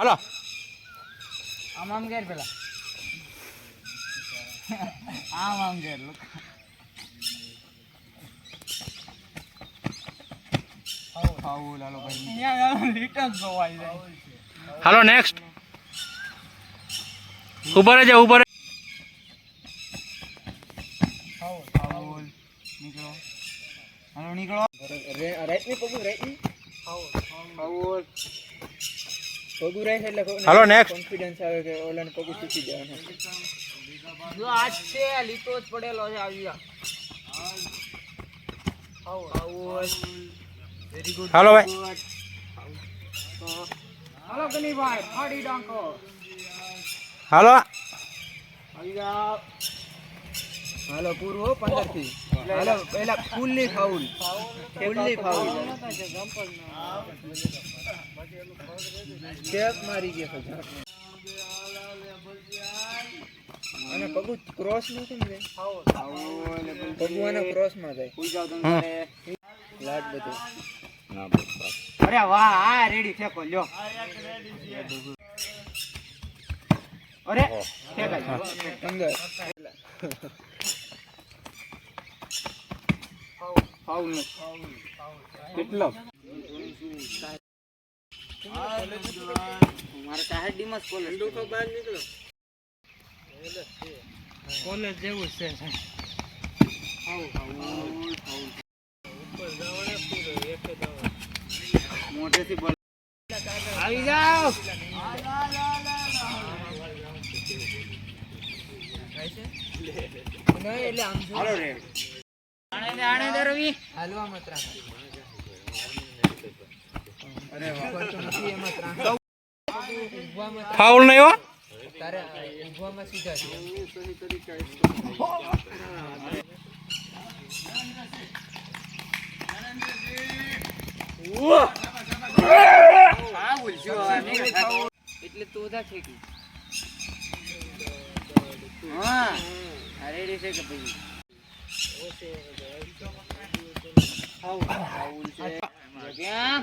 હાલો આમ આમ ઘેર પેલા આમ આમ ઘેર. હાલો નેક્સ્ટ ઉપર જ ઉપર. નીકળો હાલો નીકળો રાઈટની પગું રાઈટની ફાઉલ પગું રાઈટ એટલે કોઈને હાલો, next. કોન્ફિડન્સ આવે કે ઓલાને પગું ચૂકી જવાનું. જો આજ છે લીટો જ પડેલો છે આવી ફાઉલ વેરી ગુડ હાલો ભાઈ. હાલો ગનીભાઈ ફાડી ડાંકો હાલો. આવી જાઓ હાલો પૂરું હો પંદરથી હાલો પહેલા ફૂલની ફાઉલ. ફૂલની ફાઉલ. સ્ટેપ મારી ગયા છે અને પગું ક્રોસનું કેમ જાય? આના ક્રોસમાં જાય. લાટ બધું. અરે વાહ આ રેડી ફેંકો લ્યો. અરે ફેંકાય અંદર. કેટલો? મારે સાહેબ ડીમસ કોલેજ તો બહાર નીકળો કોલેજ જેવું છે મોટેથી બોલ. આવી જાઓ નહીં એટલે આમ જો હાલો રે આણે આણે દે હાલવા મત અરે ફાઉલ નહીં હો છે એટલે તો ઓછા છે કે હા આ રેડી છે કે ભાઈ ફાઉલ છે ક્યાં